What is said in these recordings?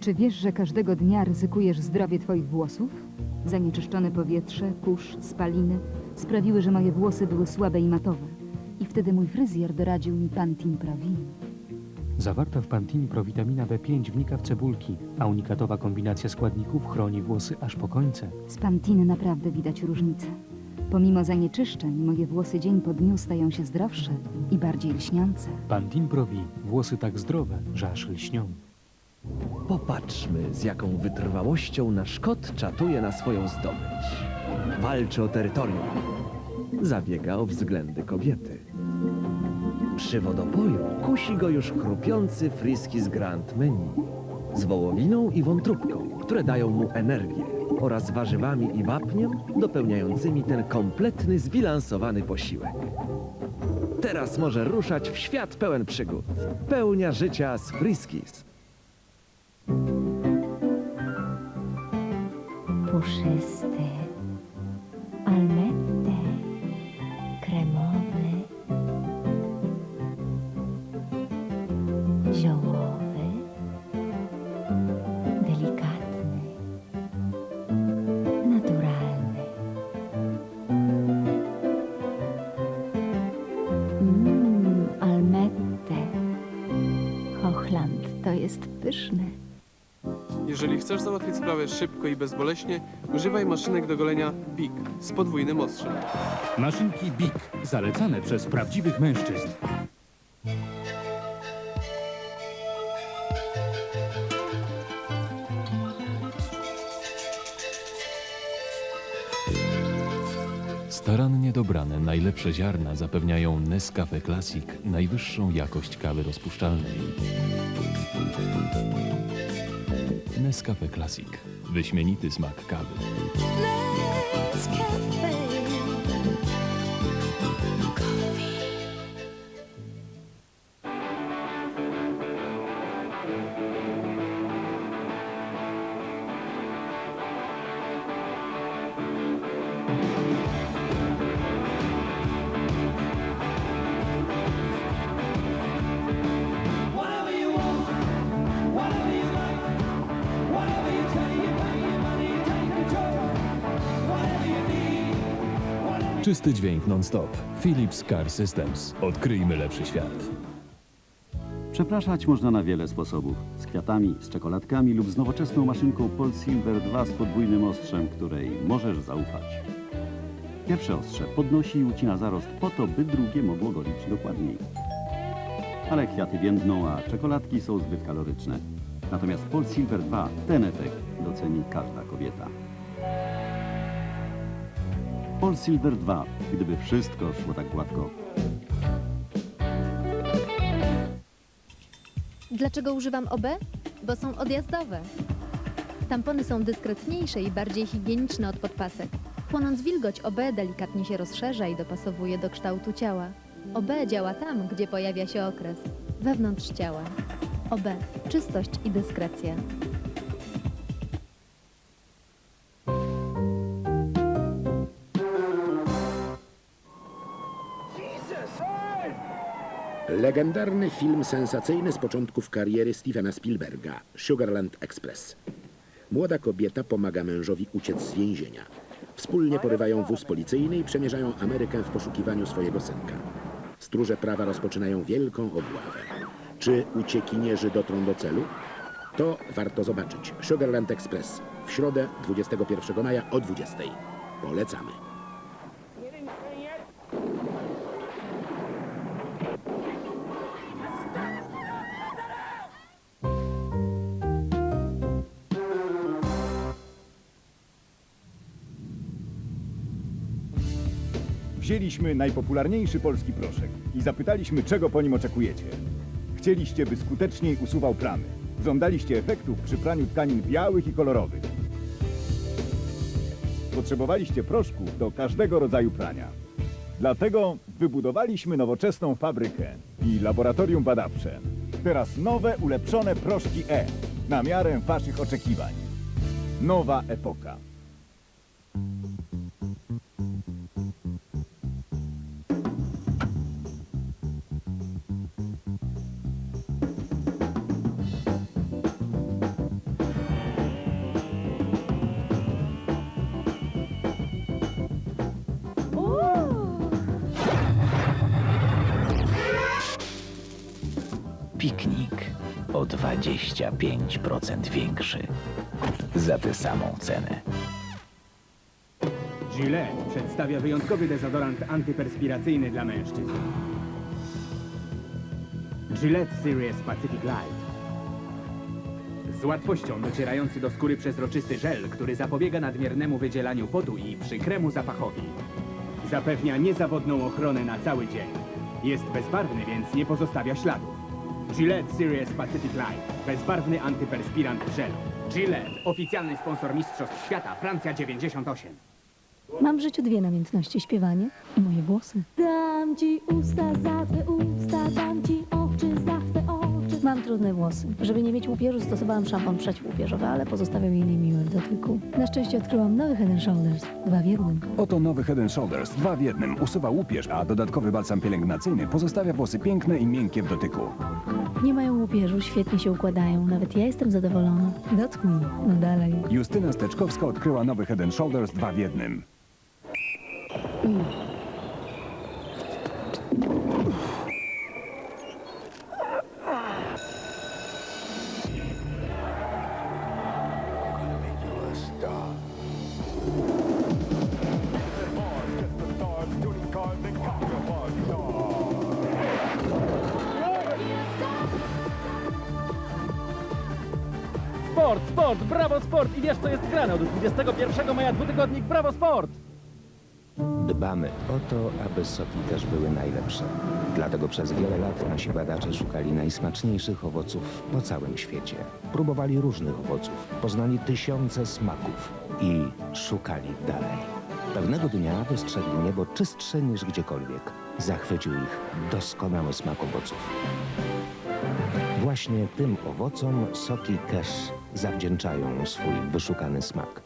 Czy wiesz, że każdego dnia ryzykujesz zdrowie twoich włosów? Zanieczyszczone powietrze, kurz, spaliny sprawiły, że moje włosy były słabe i matowe. I wtedy mój fryzjer doradził mi Pantin Provin. Zawarta w Pantini prowitamina B5 wnika w cebulki, a unikatowa kombinacja składników chroni włosy aż po końce. Z Pantiny naprawdę widać różnicę. Pomimo zanieczyszczeń, moje włosy dzień po dniu stają się zdrowsze i bardziej lśniące. Pantin Provi. Włosy tak zdrowe, że aż lśnią. Popatrzmy, z jaką wytrwałością nasz kot czatuje na swoją zdobycz. Walczy o terytorium. Zabiega o względy kobiety. Przy wodopoju kusi go już chrupiący friski z Grand Menu. Z wołowiną i wątróbką, które dają mu energię oraz warzywami i wapniem dopełniającymi ten kompletny, zbilansowany posiłek. Teraz może ruszać w świat pełen przygód. Pełnia życia z Friskis. Puszysty, almette, kremowy, ziołowy, delikatny, naturalny. Mmm, almette. Hochland to jest pyszne. Jeżeli chcesz załatwić sprawę szybko i bezboleśnie, używaj maszynek do golenia BIG z podwójnym ostrzem. Maszynki BIG, zalecane przez prawdziwych mężczyzn. Starannie dobrane najlepsze ziarna zapewniają Nescafe Classic najwyższą jakość kawy rozpuszczalnej. Nescafe Classic. Wyśmienity smak kawy. Czysty dźwięk non-stop. Philips Car Systems. Odkryjmy lepszy świat. Przepraszać można na wiele sposobów. Z kwiatami, z czekoladkami lub z nowoczesną maszynką Pol Silver 2 z podwójnym ostrzem, której możesz zaufać. Pierwsze ostrze podnosi i ucina zarost po to, by drugie mogło golić dokładniej. Ale kwiaty więdną, a czekoladki są zbyt kaloryczne. Natomiast Pol Silver 2 ten efekt doceni każda kobieta. Pol Silver 2, gdyby wszystko szło tak gładko. Dlaczego używam OB? Bo są odjazdowe. Tampony są dyskretniejsze i bardziej higieniczne od podpasek. Chłonąc wilgoć, OB delikatnie się rozszerza i dopasowuje do kształtu ciała. OB działa tam, gdzie pojawia się okres. Wewnątrz ciała. OB. Czystość i dyskrecja. Legendarny film sensacyjny z początków kariery Stevena Spielberga, Sugarland Express. Młoda kobieta pomaga mężowi uciec z więzienia. Wspólnie porywają wóz policyjny i przemierzają Amerykę w poszukiwaniu swojego synka. Stróże prawa rozpoczynają wielką obławę. Czy uciekinierzy dotrą do celu? To warto zobaczyć. Sugarland Express w środę 21 maja o 20. Polecamy. Wzięliśmy najpopularniejszy polski proszek i zapytaliśmy, czego po nim oczekujecie. Chcieliście, by skuteczniej usuwał plamy. Żądaliście efektów przy praniu tkanin białych i kolorowych. Potrzebowaliście proszków do każdego rodzaju prania. Dlatego wybudowaliśmy nowoczesną fabrykę i laboratorium badawcze. Teraz nowe, ulepszone proszki E na miarę waszych oczekiwań. Nowa epoka. Piknik o 25% większy za tę samą cenę. Gillette przedstawia wyjątkowy dezodorant antyperspiracyjny dla mężczyzn. Gillette Serious Pacific Light. Z łatwością docierający do skóry przezroczysty żel, który zapobiega nadmiernemu wydzielaniu potu i przykremu zapachowi. Zapewnia niezawodną ochronę na cały dzień. Jest bezbarwny, więc nie pozostawia śladów. Gillette Serious Pacific Light. Bezbarwny antyperspirant w żelu. Gillette, oficjalny sponsor Mistrzostw Świata, Francja 98. Mam w życiu dwie namiętności, śpiewanie i moje włosy. Dam ci usta za twe usta, dam ci oczy za. Mam trudne włosy. Żeby nie mieć łupieżu, stosowałam szampon przeciwłupieżowy, ale pozostawiał je niemiłe w dotyku. Na szczęście odkryłam nowy Head and Shoulders. Dwa w jednym. Oto nowy Head and Shoulders, dwa w jednym. Usuwa łupież, a dodatkowy balsam pielęgnacyjny pozostawia włosy piękne i miękkie w dotyku. Nie mają łupieżu, świetnie się układają. Nawet ja jestem zadowolona. Dotknij. No dalej. Justyna Steczkowska odkryła nowy Head and Shoulders, dwa w jednym. Sport, sport, brawo sport! I wiesz co jest grane od 21 maja dwutygodnik Brawo Sport! Dbamy o to, aby soki też były najlepsze. Dlatego przez wiele lat nasi badacze szukali najsmaczniejszych owoców po całym świecie. Próbowali różnych owoców, poznali tysiące smaków i szukali dalej. Pewnego dnia dostrzegli niebo czystsze niż gdziekolwiek. Zachwycił ich doskonały smak owoców. Właśnie tym owocom soki Cash zawdzięczają swój wyszukany smak.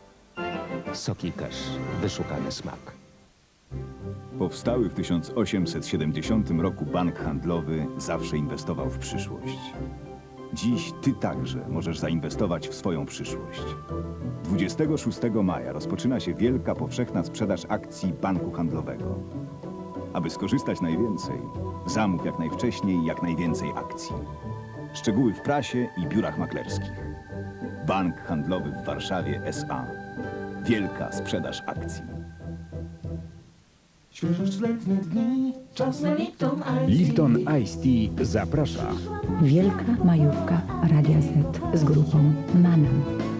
Soki Cash, wyszukany smak. Powstały w 1870 roku bank handlowy zawsze inwestował w przyszłość. Dziś ty także możesz zainwestować w swoją przyszłość. 26 maja rozpoczyna się wielka powszechna sprzedaż akcji banku handlowego. Aby skorzystać najwięcej, zamów jak najwcześniej jak najwięcej akcji. Szczegóły w prasie i biurach maklerskich. Bank handlowy w Warszawie SA. Wielka sprzedaż akcji. Świeżoletnie dni, czas na Lipton Ice Lipton Ice Tea zaprasza. Wielka majówka Radia Z z grupą Manam.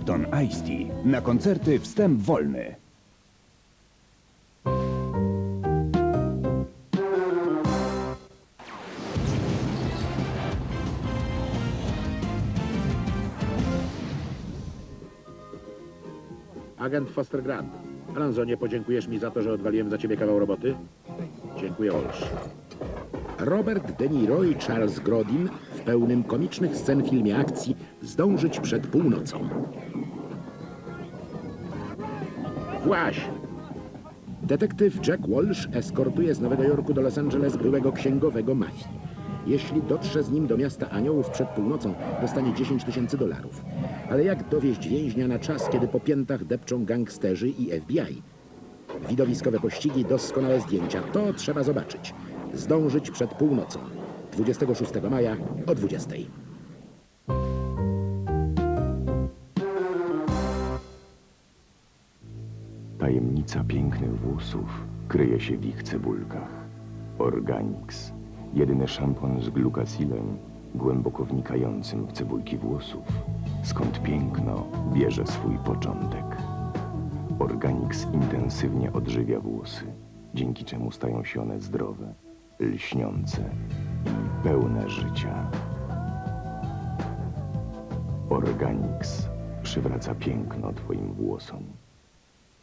Lipton Ice Tea na koncerty wstęp wolny. Agent Foster Grant. Alonso, nie podziękujesz mi za to, że odwaliłem za ciebie kawał roboty? Dziękuję, Olsz. Robert De Niro i Charles Grodin w pełnym komicznych scen filmie akcji Zdążyć przed północą. Właś! Detektyw Jack Walsh eskortuje z Nowego Jorku do Los Angeles byłego księgowego mafii. Jeśli dotrze z nim do miasta Aniołów przed północą, dostanie 10 tysięcy dolarów. Ale jak dowieść więźnia na czas, kiedy po piętach depczą gangsterzy i FBI? Widowiskowe pościgi, doskonałe zdjęcia. To trzeba zobaczyć. Zdążyć przed północą. 26 maja o 20. Tajemnica pięknych włosów kryje się w ich cebulkach. Organix. Jedyny szampon z glukacilem głęboko wnikającym w cebulki włosów, skąd piękno bierze swój początek. Organix intensywnie odżywia włosy, dzięki czemu stają się one zdrowe, lśniące i pełne życia. Organix przywraca piękno Twoim włosom.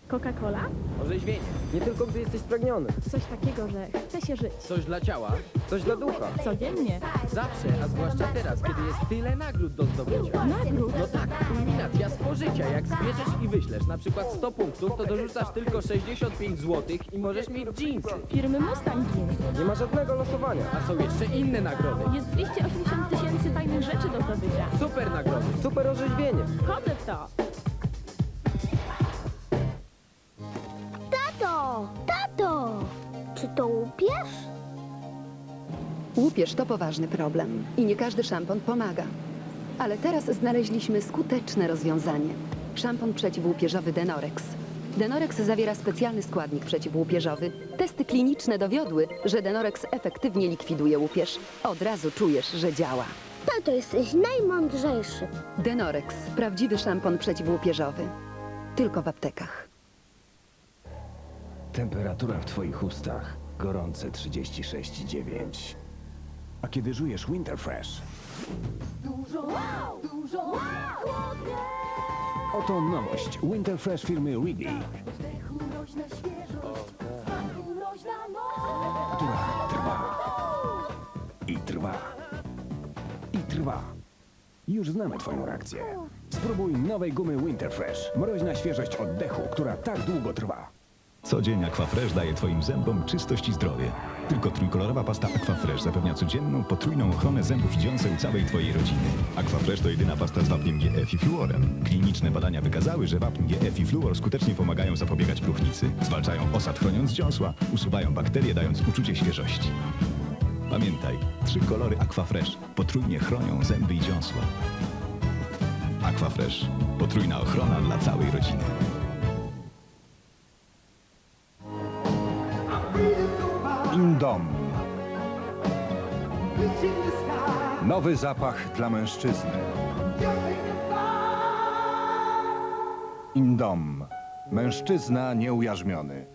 Coca-Cola? Orzeźwienie. Nie tylko gdy jesteś spragniony. Coś takiego, że chce się żyć. Coś dla ciała, coś dla ducha. Codziennie. Zawsze, a zwłaszcza teraz, kiedy jest tyle nagród do zdobycia. Nagród? No tak, kulminacja spożycia. Jak zbierzesz i wyślesz na przykład 100 punktów, to dorzucasz tylko 65 zł i możesz mieć jeansy. Firmy Mustang Jeans. Nie ma żadnego losowania, a są jeszcze inne nagrody. Jest 280 tysięcy fajnych rzeczy do zdobycia. Super nagrody, super orzeźwienie. Chodzę w to. Łupież? Łupież to poważny problem i nie każdy szampon pomaga. Ale teraz znaleźliśmy skuteczne rozwiązanie. Szampon przeciwłupieżowy Denorex. Denorex zawiera specjalny składnik przeciwłupieżowy. Testy kliniczne dowiodły, że Denorex efektywnie likwiduje łupież. Od razu czujesz, że działa. Tato, jesteś najmądrzejszy. Denorex. Prawdziwy szampon przeciwłupieżowy. Tylko w aptekach. Temperatura w twoich ustach gorące 36,9. A kiedy żujesz Winterfresh, Dużo wow! Dużo wow! Chłodnie! oto nowość Winterfresh firmy Wrigley, Wdechu mroźna świeżość, smaku mroźna która trwa i trwa i trwa. Już znamy twoją reakcję. Spróbuj nowej gumy Winterfresh. Mroźna świeżość oddechu, która tak długo trwa. Co dzień Aquafresh daje Twoim zębom czystość i zdrowie. Tylko trójkolorowa pasta Aquafresh zapewnia codzienną, potrójną ochronę zębów i dziąseł całej Twojej rodziny. Aquafresh to jedyna pasta z wapniem GF i fluorem. Kliniczne badania wykazały, że wapń GF i fluor skutecznie pomagają zapobiegać próchnicy. Zwalczają osad chroniąc dziąsła, usuwają bakterie dając uczucie świeżości. Pamiętaj, trzy kolory Aquafresh potrójnie chronią zęby i dziąsła. Aquafresh. Potrójna ochrona dla całej rodziny. Indom. Nowy zapach dla mężczyzny. Indom. Mężczyzna nieujarzmiony.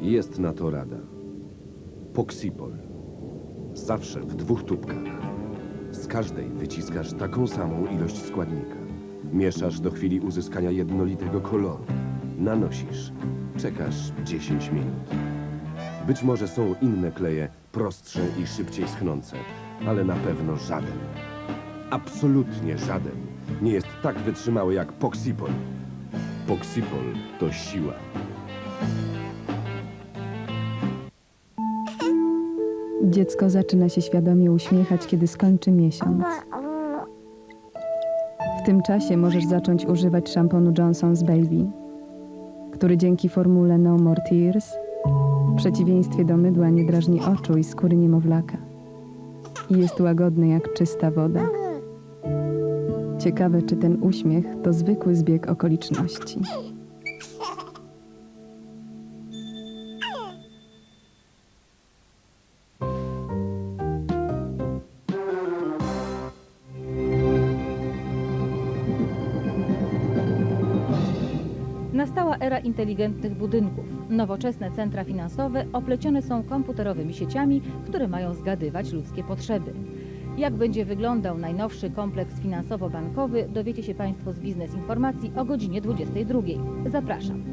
Jest na to rada. Poksipol. Zawsze w dwóch tubkach. Z każdej wyciskasz taką samą ilość składnika. Mieszasz do chwili uzyskania jednolitego koloru. Nanosisz. Czekasz 10 minut. Być może są inne kleje, prostsze i szybciej schnące, ale na pewno żaden. Absolutnie żaden nie jest tak wytrzymały jak Poksipol. Poksipol to siła. Dziecko zaczyna się świadomie uśmiechać, kiedy skończy miesiąc. W tym czasie możesz zacząć używać szamponu Johnson's Baby, który dzięki formule No More Tears w przeciwieństwie do mydła nie drażni oczu i skóry niemowlaka i jest łagodny jak czysta woda. Ciekawe, czy ten uśmiech to zwykły zbieg okoliczności. Era inteligentnych budynków. Nowoczesne centra finansowe oplecione są komputerowymi sieciami, które mają zgadywać ludzkie potrzeby. Jak będzie wyglądał najnowszy kompleks finansowo-bankowy, dowiecie się Państwo z Biznes Informacji o godzinie 22. Zapraszam.